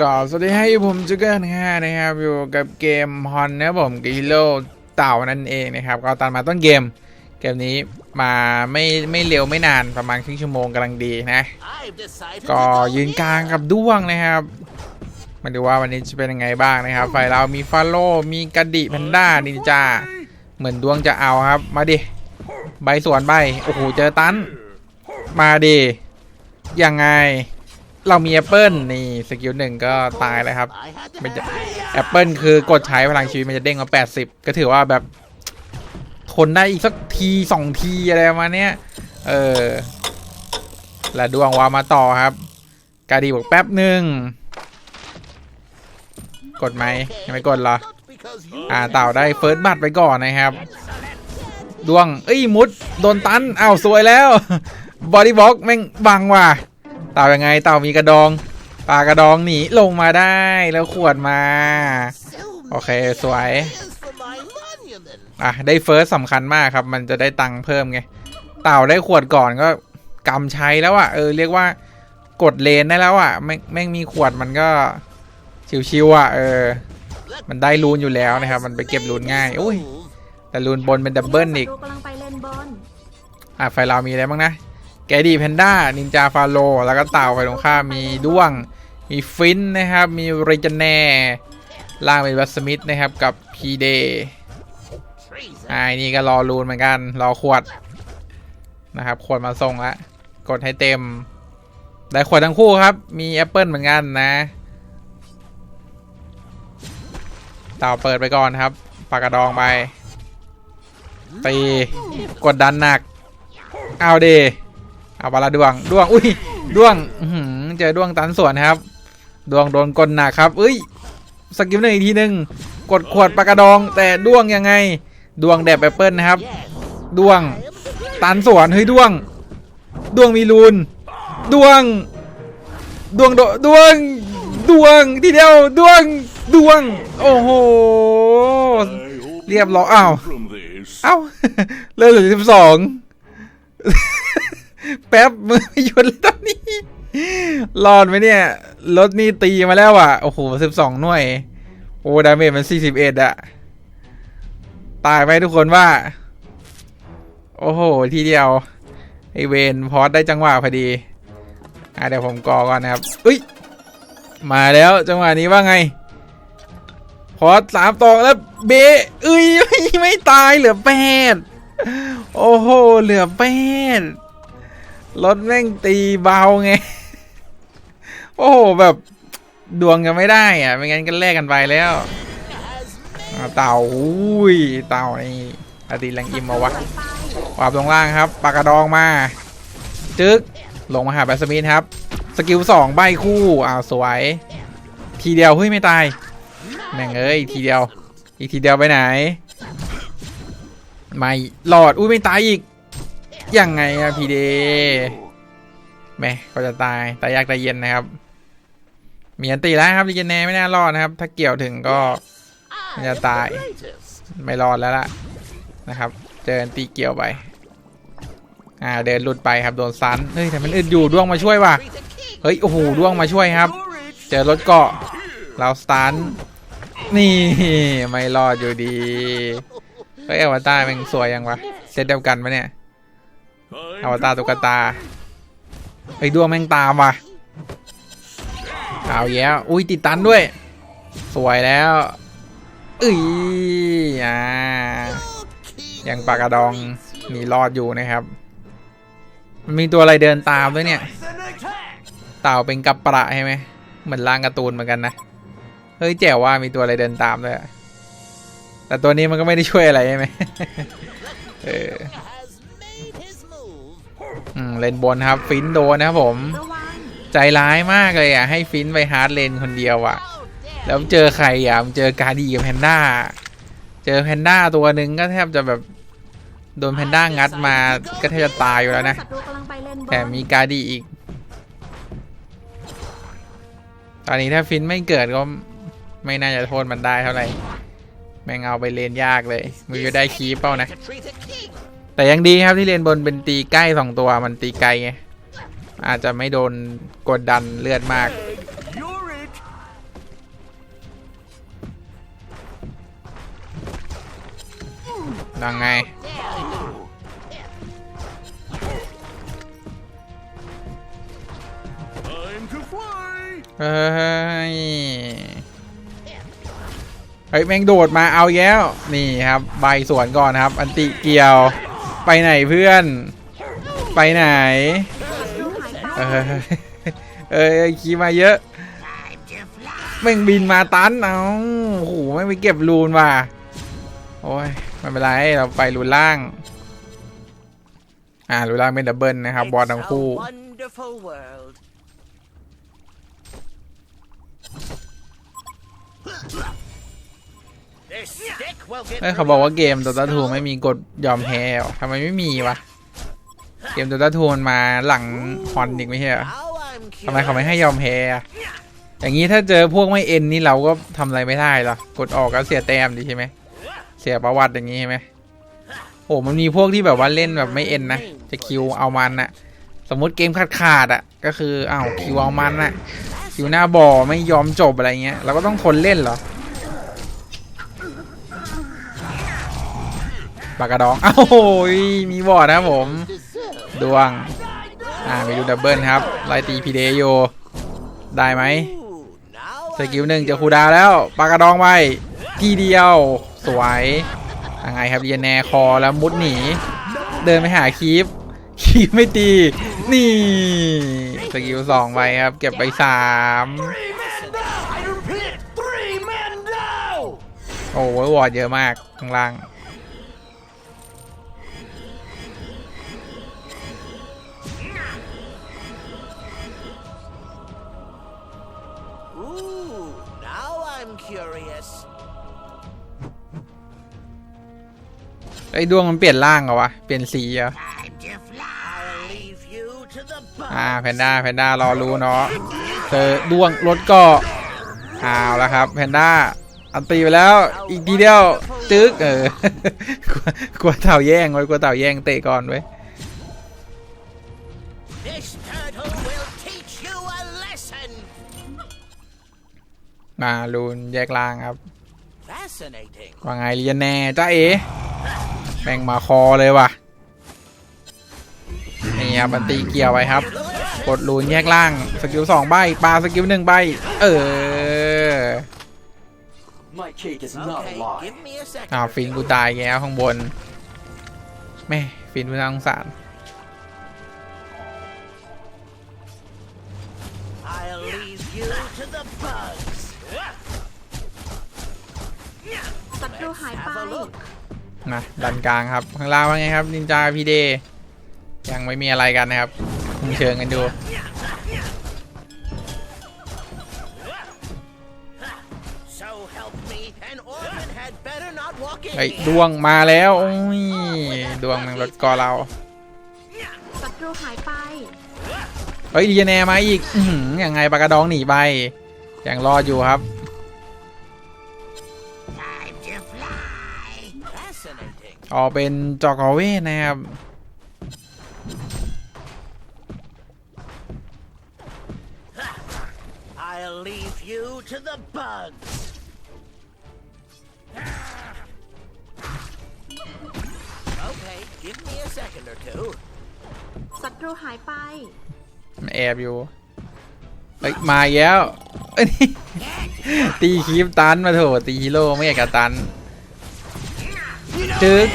ก็สวัสดีให้ผมจูเกอร์นะฮะนะครับอยู่กับเกมฮอนนะผมกิโลเต่านั่นเองนะครับ ก็ตัดมาต้นเกม เกมนี้มาไม่ไม่เร็วไม่นานประมาณครึ่งชั่วโมงกำลังดีนะ ก็ยืนกลางกับด้วงนะครับ มาดูว่าวันนี้จะเป็นยังไงบ้างนะครับ ฝ่ายเรามีฟาโลมีกระดิแพนด้านินจา เหมือนดวงจะเอาครับ มาดิใบสวนใบโอ้โหเจอตัน มาดิยังไง เรามีแอปเปิลนี่สกิลหนึ่งก็ตายแล้วครับมันจะแอปเปิลคือกดใช้พลังชีวิตมันจะเด้งมา80ก็ถือว่าแบบทนได้อีกสักทีสองทีอะไรมาเนี้ยเออและดวงวามาต่อครับ กาดีบอกแป๊บหนึ่งกดไหมยังไม่กดเหรออ่าเต่าได้เฟิร์สบัตไปก่อนนะครับ ดวงเอ้ยมุดโดนตันอ้าวสวยแล้วบอดี้บล็อกแม่งบังว่ะ เต่ายังไงเต่ามีกระดองปลากระดองหนีลงมาได้แล้วขวดมา โอเคสวยอะได้เฟิร์สสำคัญมากครับ มันจะได้ตังค์เพิ่มไงเต่าได้ขวดก่อนก็กำใช้แล้วอะ่ะเออเรียกว่ากดเลนได้แล้วอะ่ะแม่งแม่งมีขวดมันก็ชิวๆอะเออ มันได้รูนอยู่แล้วนะครับ มันไปเก็บรูนง่ายอุ้ยแต่รูนบนเป็นดับเบิลอีกอะไฟเรามีอะไรบ้างนะ แกดีแพนด้า นินจาฟาโล แล้วก็เต่าไฟตรงข้ามมีด้วง มีฟินนะครับ มีเรจแน่ล่างเป็นวัตสมิธนะครับกับพีเดอ่านี่ก็รอรูนเหมือนกัน รอขวดนะครับขวดมาส่งละกดให้เต็ม ได้ขวดทั้งคู่ครับ มีแอปเปิลเหมือนกันนะเต่าเปิดไปก่อนครับปากกระดองไปตีกดดันหนัก เอาเด เอาปลาดวงดวงอุ้ยดวงหือเจอดวงตันสวนครับ ดวงโดนกดหนักครับเอ้ยสกิลหนึ่งอีกทีหนึ่งกดขวดปากกระดอง แต่ดวงยังไง ดวงแดบแอปเปิลนะครับ ดวงตันสวนเฮ้ยดวง ดวงมีรูนดวง ดวงโดดวงดวงทีเดียวดวงดวง โอ้โหเรียบร้อยอ้าวเอ้าเริ่มเหลือสิบสอง แป๊บมือไม่หยุดเลยตอนนี้รอดไหมเนี่ยรถนี่ตีมาแล้วอะ โอ้โหสิบสองหน่วย โอ้ดาเมจมันสี่สิบเอ็ดอะตายไหมทุกคนว่า โอ้โห ทีเดียว ไอเวนพอสได้จังหวะพอดีอะเดี๋ยวผมกอก่อนนะครับอุ้ย มาแล้วจังหวะนี้ว่าไง พอสสามตองแล้วเบะเอ้ยไม่ไม่ตายเหลือแปดโอ้โห เหลือแปด รถแม่งตีเบาไง โอ้โห แบบดวงยังไม่ได้อะไม่งั้นก็แลกกันไปแล้วเต่าอุ้ยเต่านี่อดีตแรงอิมมาวะวาบลงล่างครับปากกระดองมาจึ๊กลงมาหาแบสมินครับ สกิลสองใบคู่อ้าวสวย ทีเดียวเฮ้ยไม่ตายแม่งเอ้ยทีเดียว อีกทีเดียวไปไหน ไม่หลอดอุ้ยไม่ตายอีก ยังไงอะพีเดแม่ก็จะตายตายยากตายเย็นนะครับ มีอันตีแล้วครับดีเจเน่ไม่น่ารอดนะครับ ถ้าเกี่ยวถึงก็มันจะตายไม่รอดแล้วล่ะนะครับ เจออันตีเกี่ยวไป อ่าเดินหลุดไปครับโดนซันเฮ้ยแต่มันอึดอยู่ด้วงมาช่วยว่ะเฮ้ยโอ้โหด้วงมาช่วยครับ เจอรถเกาะเราสตันนี่ไม่รอดอยู่ดีเฮ้ยอวตารมันสวยยังวะเซตเดียวกันปะเนี่ย อวตารตุ๊กตาไอ้ยดวงแม่งตามว่ะเอาแย้วอุ้ยติดตันด้วย สวยแล้วอุ้ยอ่ายังปากกระดองมีรอดอยู่นะครับ มันมีตัวอะไรเดินตามด้วยเนี่ย เต่าเป็นกับประใช่ไหมเหมือนล่างการ์ตูนเหมือนกันนะเฮ้ยแจ๋วว่ามีตัวอะไรเดินตามด้วยอะแต่ตัวนี้มันก็ไม่ได้ช่วยอะไรใช่ไหมเอออืม เลนบนครับ ฟินโดนนะครับผม ใจร้ายมากเลยอะ ให้ฟินไปฮาร์ดเลนคนเดียวอะ แล้วเจอใครอะเจอการดีกับแพนด้า เจอแพนด้าตัวหนึ่งก็แทบจะแบบโดนแพนด้างัดมาก็แทบจะตายอยู่แล้วนะศัตรูกำลังไปเลนบนแถมมีการดีอีก ตอนนี้ถ้าฟินไม่เกิดก็ไม่น่าจะโทษมันได้เท่าไหร่ แม่งเอาไปเลนยากเลย มือจะได้คีปเป้านะ แต่ยังดีครับที่เรียนบนเป็นตีใกล้สองตัวมันตีไกลไงอาจจะไม่โดนกดดันเลือดมาก ดังไง เฮ้ย เฮ้ย แม่งโดดมาเอาแล้ว นี่ครับ ใบสวนก่อนครับ อันติเกี่ยว ไปไหนเพื่อน ไปไหนลูกหายไปเออเออขี่มาเยอะแม่งบินมาตันเอาโอ้โหไม่งไปเก็บรูนว่ะโอ้ยไม่เป็นไรเราไปรูนล่าง อ่ารูนล่างเป็นดับเบิลนะครับ บอลทั้งคู่ เอ้ยเขาบอกว่าเกม Dota 2ไม่มีกดยอมแพ้หรอทำไมไม่มีวะ เกม Dota 2มันมาหลังฮอนอีกไม่ใช่เหรอทำไมเขาไม่ให้ยอมแพ้อะอย่างนี้ถ้าเจอพวกไม่เอ็นนี่เราก็ทำอะไรไม่ได้หรอกดออกก็เสียแต้มดีใช่ไหม เสียประวัติอย่างนี้ใช่ไหมโอ้มันมีพวกที่แบบว่าเล่นแบบไม่เอ็นนะจะคิวเอามันนะสมมติเกมขาดขาดๆอะ ก็คืออ้าวคิวเอามันนะคิวหน้าบ่อไม่ยอมจบอะไรเงี้ยเราก็ต้องทนเล่นเหรอ ปากกระดองอ้าวโอ้ยมีบอดนะผม ดวง อ่าไปดูดับเบิลครับ ไล่ตีพีเดโยได้ไหมสกิลหนึ่งจะคูดาแล้วปากกระดองไปทีเดียว สวยยังไงครับเยนแนคอแล้วมุดหนี เดินไปหาคีฟคีฟไม่ตี นี่สกิลสองไปครับ เก็บไปสามโอ้โหวอร์ดเยอะมากข้างล่าง curious. ไอ้ดวงมันเปลี่ยนร่างเหรอวะ เปลี่ยนสีเหรอ I'll leave you to the อ่า bugs. แพนด้า แพนด้ารอรู้เนาะเจอดวงรถเกาะเอาแล้วครับ แพนด้า อันตีไปแล้ว อีกทีเดียว จึ๊ก เออกลัวกลัวเต่าแย่งไว้กลัวเต่าแย่งเตะก่อนไว้ย This มาลูนแยกล่างครับ Fascinating. ว่าไงเรียนแน่จ้าเอแม่งมาคอเลยว่ะนี่ครับอันตีเกี่ยวไว้ครับกดลูนแยกล่างสกิลสองใบปลาสกิลหนึ่งใบเออ My cake is not Okay, a lie. give me a second. อ้าว or ฟิน two. กูตายแย่ข้างบนแม่ฟินกูน่าสงสาร ศัตรูหายไป Have a look. นะดันกลางครับ ข้างล่างว่าไงครับนินจาพีเดยังไม่มีอะไรกันนะครับคุมเชิงกันดู So help me, an orphan had better not walk in เฮ้ย here. ดวงมาแล้วโอ้ยดวงแมันรถกอเราศัตรูหายไปเฮ้ยดีแนมาอีกอื้อหือยังไงปากกระดองหนีไปยังรอดอยู่ครับ ออกเป็นจอกอเวทนะครับ I'll leave you to the bugs. Okay, give me a second or two. ศัตรูหายไป มันแอบอยู่เฮ้ยมาอีกแล้วเอ้ยนี่ตีคีฟตันมาโถตีฮีโร่ไม่อยากจะตัน จึ๊ก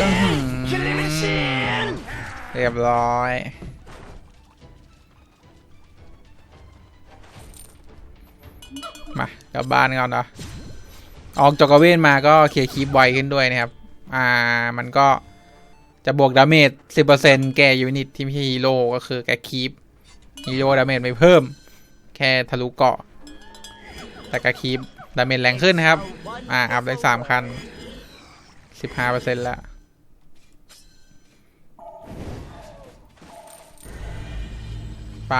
เรียบร้อยมากลับบ้านก่อนเนาะออกจากกรเวนมาก็เคลียร์คีปไวขึ้นด้วยนะครับ อ่า มันก็จะบวกดาเมจ10%แก่ยูนิตที่ไม่ฮีโร่ก็คือแกคีปฮีโร่ดาเมจไม่เพิ่ม แค่ทะลุเกาะ แต่กคีปดาเมจแรงขึ้นนะครับ อ่า อัพได้3คัน สามคัน15%แล้วไป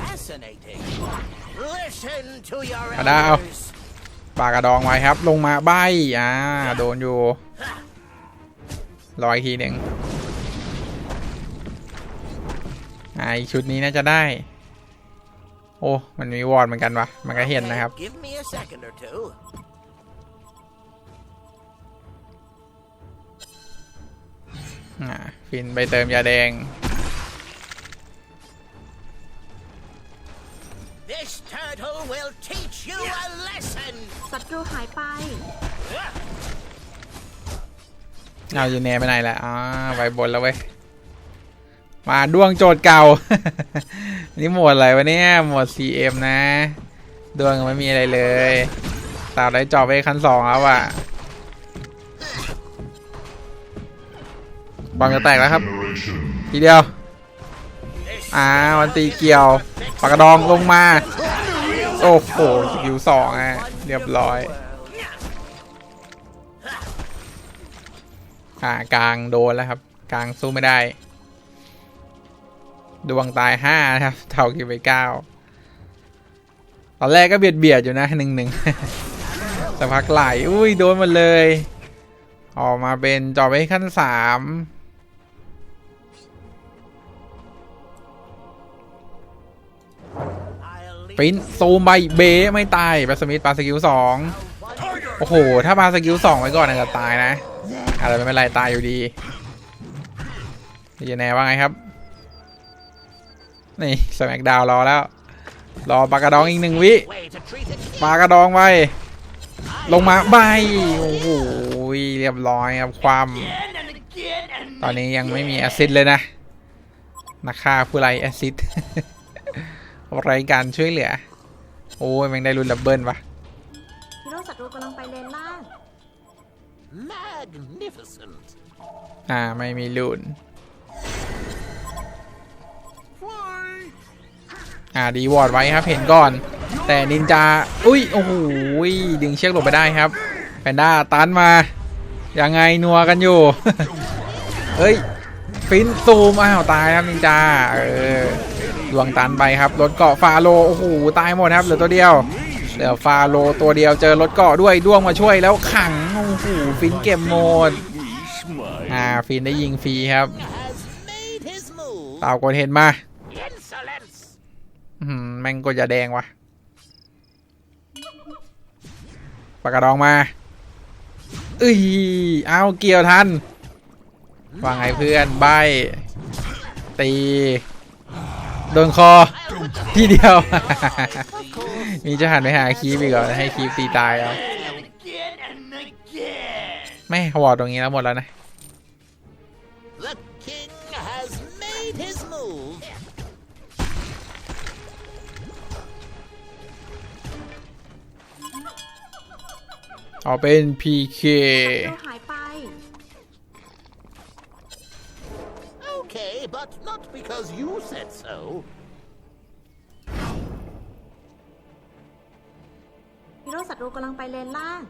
Fascinating. Listen to your Ở đâu? elders. ปากกระดองไว้ครับ ลงมาใบอ่าโดนอยู่รออีกทีหนึ่งอ่าอีกชุดนี้น่าจะได้ โอ้ มันมีวอร์ดเหมือนกันวะ มันก็เห็นนะครับ Give me a second or two. อ่าฟินไปเติมยาแดง This turtle will teach you a lesson. ศัตรูหายไปเอาอยู่แนไปไหนแล้วอ่าไปบนแล้วเว้ย มาดวงโจทย์เก่า นี่หมวดอะไรวะเนี่ย หมวด CM นะ ดวงไม่มีอะไรเลยตาได้จอบไปขั้นสองแล้วอะบอลจะแตกแล้วครับ ทีเดียว อ่ามันตีเกี่ยว ปากกระดองลงมา โอ้โหสกิลสองอะ เรียบร้อย อ่ากลางโดนแล้วครับ กลางสู้ไม่ได้ ดวงตายห้านะครับเท่ากิวไปเก้าตอนแรกก็เบียดเบียดอยู่นะหนึ่งหนึ่งสักพักไหลอุ้ยโดนหมดเลย ออกมาเป็นจอบไปขั้นสามปรินซูมไปเบไม่ตายบัสมิธปาสกิลสองโอ้โห ถ้าปาสกิลสองไว้ก่อนอาจจะตายนะอะไรไม่เป็นไรตายอยู่ดีดีแน่ว่าไงครับ นี่สแมกดาวรอแล้ว รอปากกระดองอีกหนึ่งวิ way to treat it. ปากระดองไปลงมาใบโอ้โหเรียบร้อยครับความ Again and again and ตอนนี้ยังไม่มีแอซซิดเลยนะนักฆ่าผู้ไรแอซซิดไรการช่วยเหลือ โอ้ยแม่งได้รุนดับเบิลปะฮีโร่ศัตรูกำลังไปเลนล่าง Magnificent. อ่าไม่มีรุน อ่าดีวอร์ดไว้ครับเห็นก่อน แต่นินจาอุ้ยโอ้โหดึงเชือกหลบไปได้ครับแพนด้าตันมายังไงนัวกันอยู่เฮ้ยฟินซูมอ้าวตายครับนินจาเออดวงตันไปครับรถเกาะฟาโลโอ้โหตายหมดครับเหลือตัวเดียวเหลือฟาโลตัวเดียวเจอรถเกาะด้วยด้วงมาช่วยแล้วขังโอ้โหฟินเก็บหมดอ่าฟินได้ยิงฟรีครับ Has made his move. เต่ากดเห็นมา Insolence. อื้อหือ แม่งกดยาแดงว่ะปากกระดองมาเอ้ยเอาเกี่ยวทันว่าไงเพื่อนใบตี โดนคอ ทีเดียว มีจะหันไปหาคีบอีกเหรอให้คีบตีตายเอาไม่วอดตรงนี้แล้วหมดแล้วนะ เอาเป็น PK ศัตรูหายไป Okay, but not because you said so. ฮีโร่ศัตรูกำลังไปเลนล่าง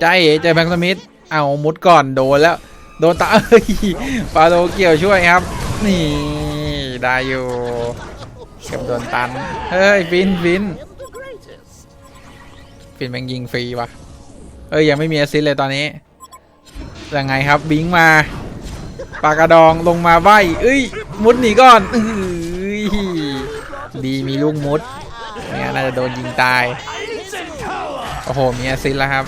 ใจเอ๋เจอแบงค์สมิธเอามุดก่อนโดนแล้ว โดนตาเอ้ยฟาโลเกี่ยวช่วยครับ นี่ได้อยู่เก็บโดนตัน เฮ้ยฟินฟิน I am the greatest. ฟินแม่งยิงฟรีวะ เอ้ยยังไม่มีแอสซิสเลยตอนนี้ยังไงครับบิงมาปากกระดองลงมาใบเอ้ยมุดหนีก่อนอดีมีลูกมุดไม่งั้นน่าจะโดนยิงตายโอ้โหมีแอสซิสแล้วครับ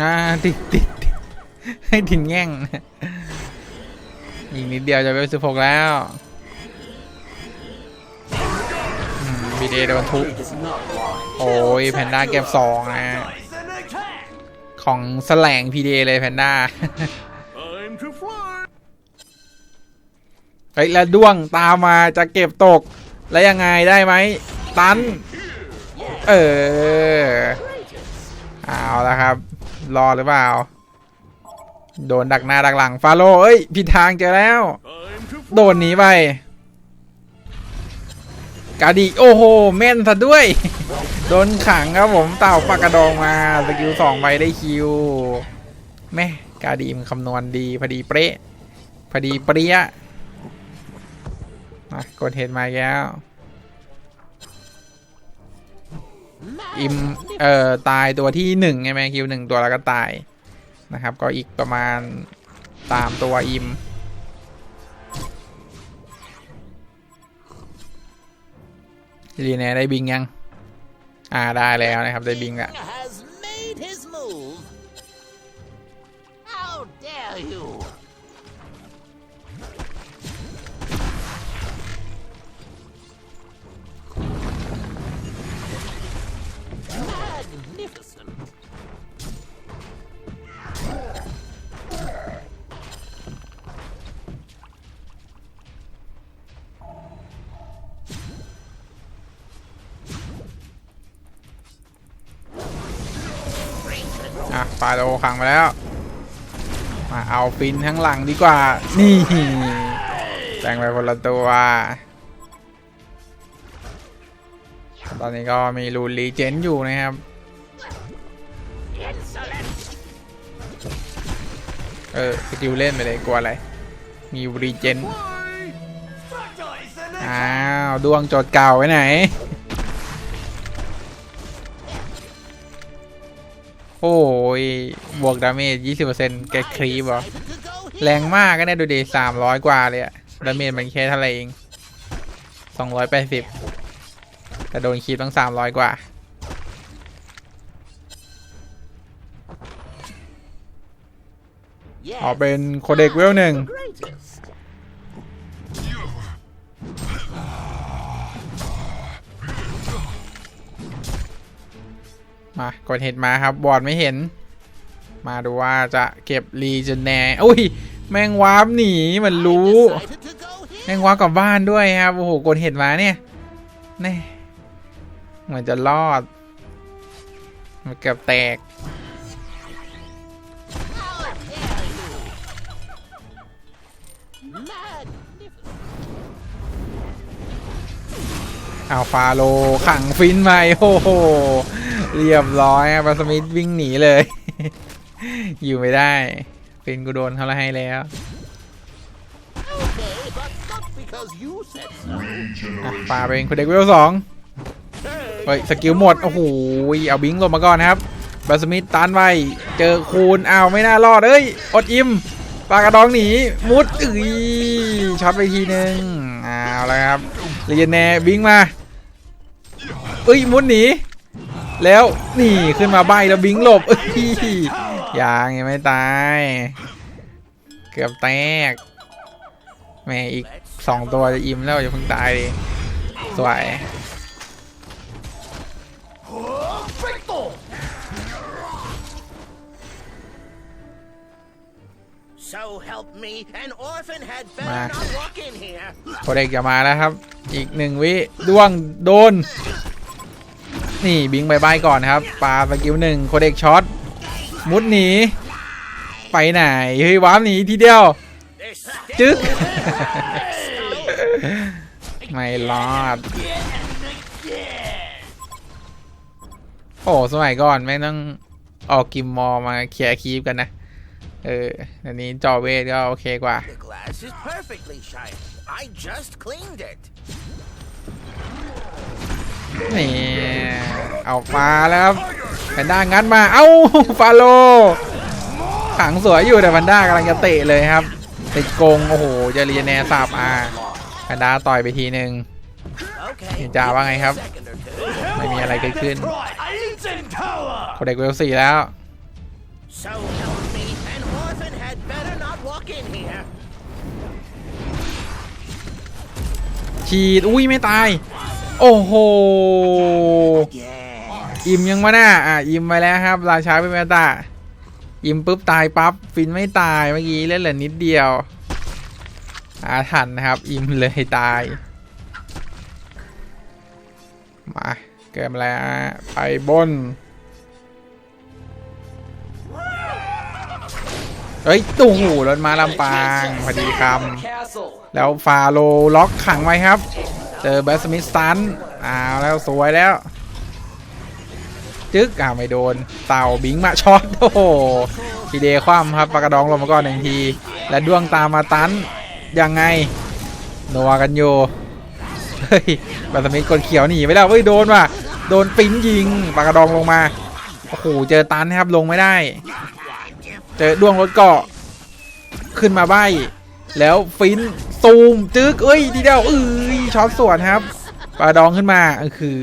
อ่าติดติดให้ถิ่นแง่งอีกนิดเดียวจะไปสิบหกแล้ว บีเดโดนทุบโอ้ยแพนด้าเก็บสองนะ ของแสลงพีเดเลยแพนด้าเฮ้ยแล้วด้วงตามมาจะเก็บตก แล้วยังไงได้ไหม ตัน เออ เอาแล้วครับ รอหรือเปล่า โดนดักหน้าดักหลัง ฟาโลเอ้ย ผิดทางเจอแล้ว โดนหนีไป กาดีโอ้โหแม่นซะด้วย โดนขังครับผมเต่าปากกระดองมาสกิลสองใบได้คิวแม่กาดีมันคำนวณดีพอดีเป๊ะพอดีเปรี้ยมากดเห็นมาแล้วอิมเอ่อตายตัวที่หนึ่งใช่ไหมคิวหนึ่งตัวแล้วก็ตายนะครับ ก็อีกประมาณตามตัวอิม รีแนได้บิงยัง อ่าได้แล้วนะครับ ได้บิงละ ปาโลขังมาแล้ว มาเอาฟินข้งหลังดีกว่า นี่แต่งไปคนละตัว ตอนนี้ก็มีรูนรีเจนอยู่นะครับ เออสกิลเล่นไปเลยกลัวอะไร มีรีเจน อ้าว ดวงจทย์เก่าไว้ไหน อ้ยบวกดาเมจ20%แกครีบเหรอ Decided to go here. แรงมากก็ได้ดูดิ300กว่าเลยอะดาเมจมันแค่เท่าไหร่เอง280แต่โดนคีบตั้ง300กว่า Yes. อ๋อเป็นโคเด็กเวลหนึ่ง มากดเห็ดมาครับ บอดไม่เห็น มาดูว่าจะเก็บรีเจนแนอุ้ย แมงวาร์ปหนีมันรู้ แมงวาร์ปกลับบ้านด้วยครับ โอ้โห กดเห็ดมาเนี่ยแน่เหมือนจะรอด มันเกือบแตก เอาฟาโลขังฟินไปโอ้โห เรียบร้อยครับบาสมิธวิ่งหนีเลย อยู่ไม่ได้ฟินกูโดนเขาละให้แล้วปาเป็นคุณเด็กเวลสองเฮ้ยสกิลหมด โอ้โห เอาบิงลงมาก่อนครับบาสมิธตันไว้ เจอคูณอ้าวไม่น่ารอดเอ้ย อดอิมปลากระดองหนี มุดอื้ยช็อตไปทีนึงอ้าวแล้วครับเรียนแน่บิงมาเอ้ย มุดหนี แล้วนี่ขึ้นมาใบแล้วบิงหลบเอ้ยยังยังไม่ตาย เกือบแตกแหม่อีกสองตัวจะอิ่มแล้วอย่าเพิ่งตายดิสวย Perfecto! So help me, an orphan had better Ma. not walk in here. โคเด็กจะมาแล้วครับ อีกหนึ่งวิด้วงโดน นี่บิงบายบายก่อนครับปาสกิลหนึ่งโคเด็กช็อตมุดหนีไปไหนเฮ้ยว้ามหนีทีเดียว จึ๊ก ไม่รอด โอ้สมัยก่อนไม่งต้องออกกิมมอมาเคลียร์คีปกันนะ เอออันนี้จอเวทก็โอเคกว่า นี่เอามาแล้วครับแพนด้างัดมา เอ้าฟาโลขังสวยอยู่แต่แพนด้ากำลังจะเตะเลยครับติดกงโอ้โหเจเรียแนสาบอาแพนด้าต่อยไปทีหนึ่ง Okay. Hey, Java give me a ngay hấp. second or two. ไม่มีอะไรเกิดขึ้นโคเด็กเวลสี่แล้วฉีดอุ้ยไม่ตาย โอ้โห อิ่มยังมาน่าอะอิ่มไปแล้วครับ ราชาเป็นเมตาอิ่มปุ๊บตายปั๊บ ฟินไม่ตายเมื่อกี้เล่นเหลือนิดเดียว อาทันนะครับ อิ่มเลยตาย มา เกิดมาแล้วไปบน เฮ้ยตู่หูรถมาลำปาง พอดีคำแล้วฟาโลล็อกขังไว้ครับ เจอแบสมิสตันอ้าวแล้วสวยแล้ว จึ๊กอ้าวไม่โดน เต่าบิงมาช็อตโอ้โหทีเดคว่ำครับปากกระดองลงมาก่อนหนึ่งที และด้วงตามมาตันยังไงนัวกันอยู่เฮ้ยแบสมิธกดเขียวหนีไปแล้วเฮ้ยโดนว่ะโดนปิ้นยิงปากกระดองลงมาโอ้โหเจอตันครับลงไม่ได้ เจอด้วงรถเกาะขึ้นมาใบแล้วฟินซูมจึ๊กเอ้ยทีเดียวเอ้ย ช็อตสวนครับปลาดองขึ้นมาเออคือ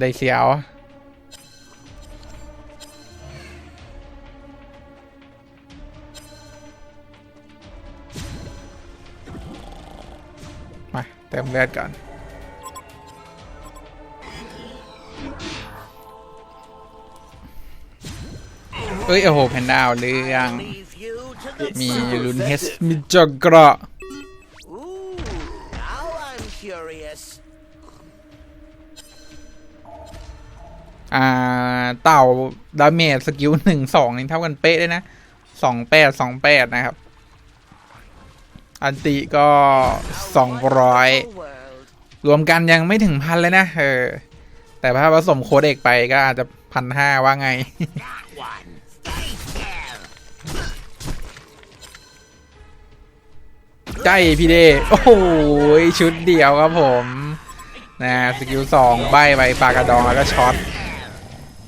ได้เสียวมาเติมเลือดก่อนเอ้ย โอ้โหแพนด้าเอาเรื่อง มีลุนเฮสมีจกระ อ่าเต่าดาเมจสกิลหนึ่งสองนี่เท่ากันเป๊ะเลยนะสองแปดสองแปดนะครับ อันติก็สองร้อยรวมกันยังไม่ถึงพันเลยนะเออแต่ถ้าผสมโค้ดเอกไปก็อาจจะพันห้าว่าไงใกล้พี่เดโอ้โหชุดเดียวครับผม นะ สกิลสองใบไปปากกระดองแล้วก็ช็อต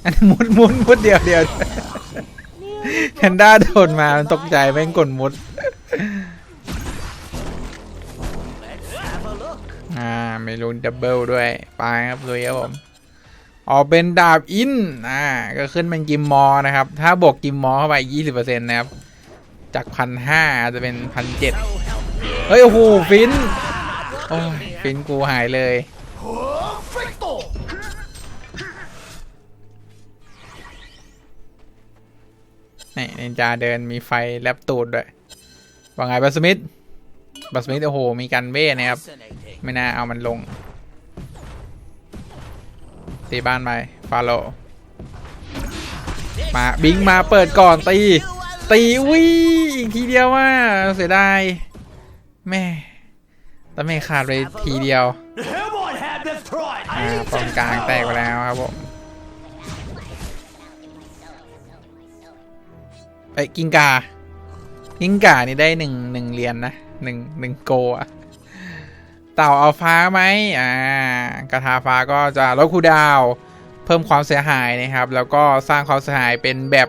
อันนนมุดมุดมุดเดียวเดียวแพนด้าโดนมา มันตกใจแม่งกดมุด Let's have a look. อ่าไม่รู้ดับเบิลด้วย ไปครับลุยครับผม ออกเป็นดาบอิน อ่า ก็ขึ้นเป็นกิมมอร์นะครับ ถ้าบวกกิมมอร์เข้าไป 20%นะครับ จากพันห้าจะเป็นพันเจ็ด So help me. เฮ้ย โอ้โห ฟิน โอ้ย ฟินกูหายเลย นี่นินจาเดินมีไฟแลบตูดด้วยว่าไงบัสมิธบัสมิธโอ้โห มีกันเบ้นะครับ Fascinating. ไม่น่าเอามันลง ตีบ้านไปฟาโลมาบิงมาเปิดก่อนตี ตีวิอีกทีเดียวว่าเสียดายแม่ตะเมขาดไปทีเดียว Him on had this pride. อ่าป้อมกลางแตกไปแล้วครับผม ไอ้ยกิงกา กิงกานี่ได้หนึ่งหนึ่งเหรียญนนะหนึ่งหนึ่งโกอะเต่าเอาฟ้าไหมอ่ากระทาฟ้าก็จะลดคูลดาวน์เพิ่มความเสียหายนะครับ แล้วก็สร้างความเสียหายเป็นแบบ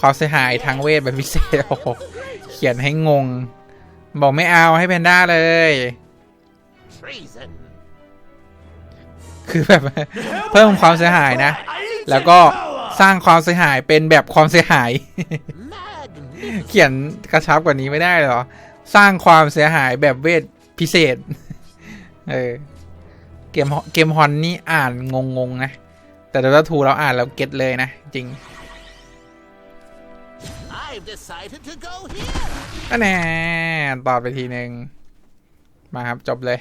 ความเสียหายทางเวทแบบพิเศษโอ้โหเขียนให้งง บอกไม่เอาให้แพนด้าเลย Treason. คือแบบ เพิ่มความเสียหายนะ Ancient แล้วก็ power. สร้างความเสียหายเป็นแบบความเสียหาย Magnificent. เขียนกระชับกว่านี้ไม่ได้เหรอ สร้างความเสียหายแบบเวทพิเศษ เออ เกมเกมฮอนนี่อ่านงงๆนะ แต่ดอททูเราอ่านแล้วเก็ตเลยนะ จริง I've decided to go here. ก็แน่ตอบไปทีหนึ่งมาครับ จบเลย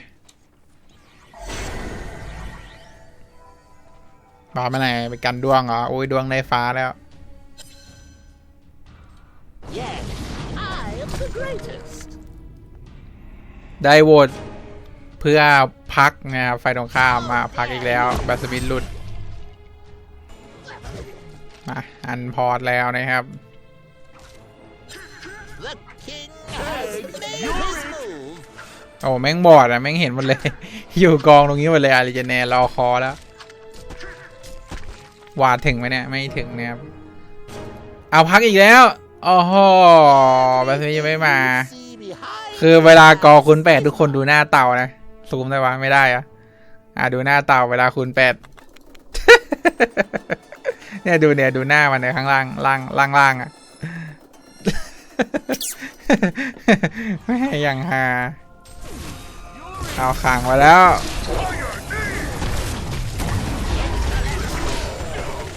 บาไปไหนไปกันดวงเหรออุ้ยดวงในฟ้าแล้ว Yes, I am the greatest. ได้โหวตเพื่อพักนะครับไฟตรงข้ามมาพักอีกแล้วแบสมินหลุดมาอันพอร์ตแล้วนะครับ The king has made his move. โอ้แม่งบอดอะแม่งเห็นหมดเลย อยู่กองตรงนี้หมดเลยอาริเจเนรอคอแล้ว วาดถึงไหมเนี่ย ไม่ถึงนะครับ เอาพักอีกแล้วโอ้โหแบสมินยังไม่มา คือเวลากอคูณแปดทุกคนดูหน้าเต่านะซูมได้วะไม่ได้อะอะดูหน้าเต่าเวลาคูณแปดเนี่ยดูเนี่ยดูหน้ามันในข้างล่างล่างล่างล่างอะแม่ยังฮาเอาขังมาแล้ว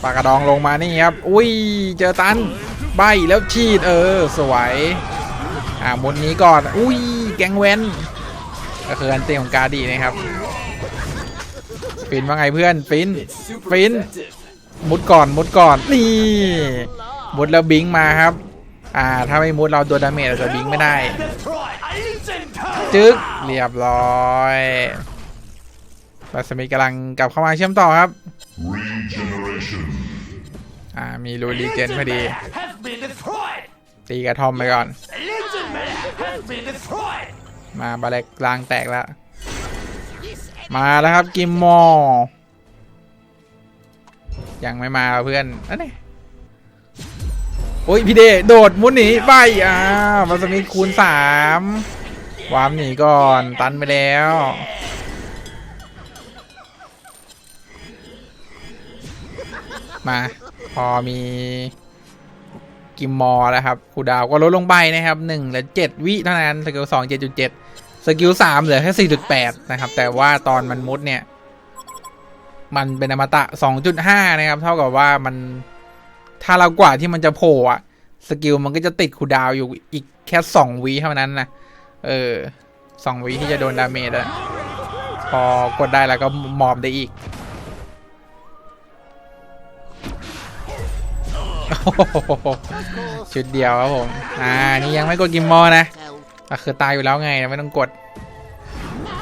ปากกระดองลงมานี่ครับ อุ้ย เจอตัน ใบแล้วฉีดเออ สวย อ่ามุดนี้ก่อน อุ้ย แกงเว้น ก็คืออันเตของกาดีนะครับ ฟินว่าไงเพื่อน ฟิน Super Fin. effective. มุดก่อน มุดก่อน นี่ มุดแล้วบิงมาครับ อ่า ถ้าไม่มุดเราโดนดาเมจเราจะบิงไม่ได้ จึ๊ก เรียบร้อยบัสมิกำลังกลับเข้ามาเชื่อมต่อครับามีรูลีเจนพอดี ตีกระทอมไปก่อน มาบาเล็กกลางแตกแล้ว มาแล้วครับกิมมอลยังไม่มาเพื่อนอันนี้โอ้ยพี่เดโดดมุดหนีไปอ่าวจะมีคูณสามวามหนีก่อนตันไปแล้วมา อมีกิมมอร์แล้วครับคูดาวก็ลดลงไปนะครับหนึ่งเหลือเจ็ดวิเท่านั้นสกิลสองเจ็ดจุดเจ็ดสกิลสามเหลือแค่สี่จุดแปดนะครับ แต่ว่าตอนมันมุดเนี่ย มันเป็นอมตะสองจุดห้านะครับ เท่ากับว่ามันถ้าเรากว่าที่มันจะโผล่อะสกิลมันก็จะติดคูดาวอยู่อีกแค่สองวิเท่านั้นนะเออสองวิที่จะโดนดาเมจอะพอกดได้แล้วก็มอบได้อีก ชุดเดียวครับผม อ่า นี่ยังไม่กดกิมมอนะก็คือตายอยู่แล้วไงไม่ต้องกด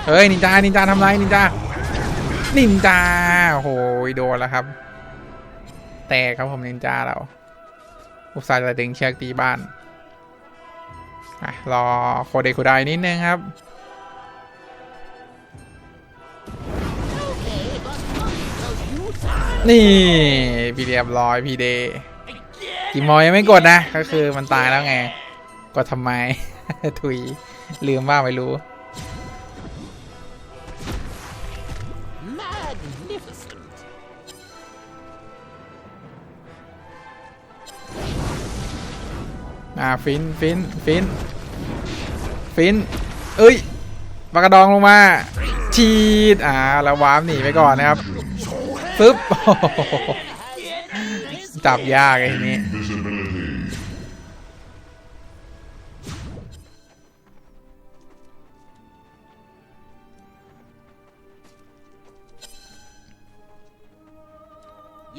เฮ้ย นินจา นินจาทำไรนินจา นินจาโอ้โหโดนแล้วครับ แตกครับผมนินจาเรา อุตส่าห์จะดึงเชือกตีบ้านอะรอโคเดคุไดนิดนึงครับนี่พี่เรียบร้อยพี่เดย์ กิมอยยังไม่กดนะ ก็คือมันตายแล้วไง กดทำไม ถุย ลืมว่าไม่รู้ อ่า ฟิน ฟิน ฟิน ฟิน เอ้ยปากกระดองลงมา ชีดอ่า แล้ววาร์ปหนีไปก่อนนะครับปึ๊บ จับยากไอ้ทีนี้ Invisibility.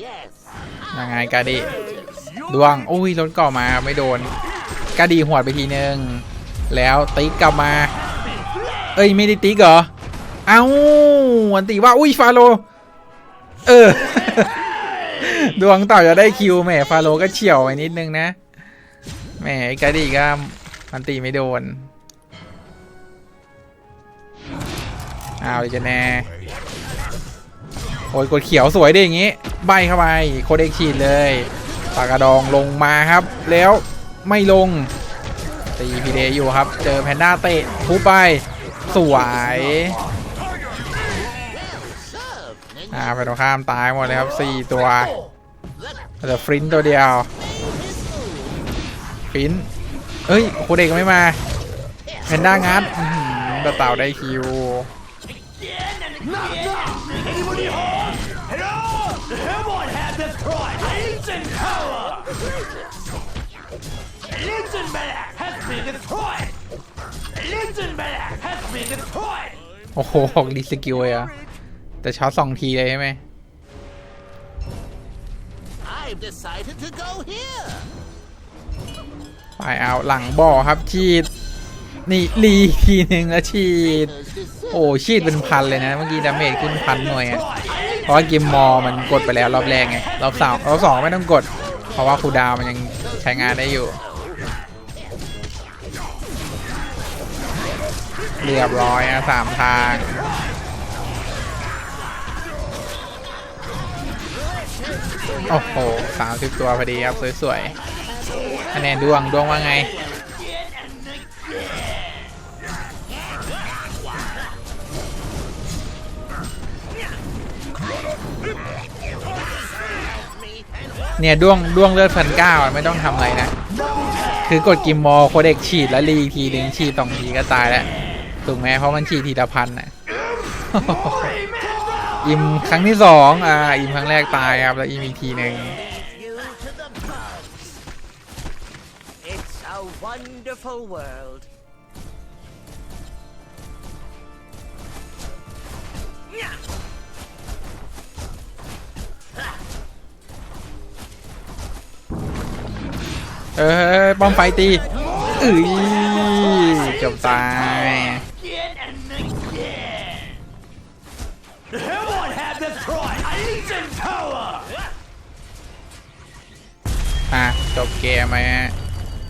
Yes. ยังไงกาดีดวงอุ้ยรถก่อมาไม่โดนกาดีหวดไปทีนึง แล้วติ๊กกลับมา เอ้ยไม่ได้ติ๊กเหรอ เอ้าอันติว่า อุ้ยฟาโล เออ ดวงต่อจะได้คิวแหมฟาโลก็เฉียวไปนิดนึงนะแหมไอ้กาดีก็อันติไม่โดนอ้าวจะแน่โอ้ยกดเขียวสวยดิอย่างงี้ ใบเข้าไปโคเด็กฉีดเลยปากกระดองลงมาครับ แล้วไม่ลงตีพีเดอยู่ครับ เจอแพนด้าเตะทุบไป สวยอ่าไปตรงข้ามตายหมดเลยครับสี่ตัว เหลือฟรินตัวเดียวฟรินเฮ้ยโคเด็กไม่มาเพนด้างัดกระเต่าได้คิวโอ้โหออกดีสกิลเลยอะแต่ช็อตสองทีเลยใช่ไหม I've decided to go here. ไปเอาหลังบ่อครับฉีด นี่รีทีหนึ่งแล้วฉีด โอ้ฉีดเป็นพันเลยนะ เมื่อกี้ดาเมจขึ้นพันหน่วยอะเพราะว่ากิมมอมันกดไปแล้วรอบแรกไงรอบสองรอบสองไม่ต้องกด เพราะว่าคูดาวมันยังใช้งานได้อยู่ เรียบร้อยนะสามทาง โอ้โหสามสิบตัวพอดีครับ สวยๆคะแนนดวงดวงว่าไง เนี่ยดวงดวงเลือดพันเก้าไม่ต้องทำอะไรนะ คือกดกิมมอลโคเด็กฉีดแล้วรีอีกทีหนึ่งฉีดสองทีก็ตายแล้ว ถูกไหมเพราะมันฉีดทีละพันน่ะ อิมครั้งที่สองอ่าอิมครั้งแรกตายครับแล้วอิมอีกทีหนึ่ง you to the bugs. It's a wonderful world. Yeah. เอ้ยป้อมไฟตีเอ้ยเกือบตาย Again and Right, Agent power! อะ จบเกมไหมฮะ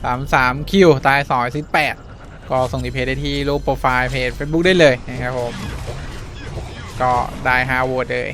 สามสามคิว ตายสองสิบแปดก็ส่งดีเพจได้ที่รูปโปรไฟล์เพจ Facebook ได้เลยนะครับผม ก็ได้5โหวตเลย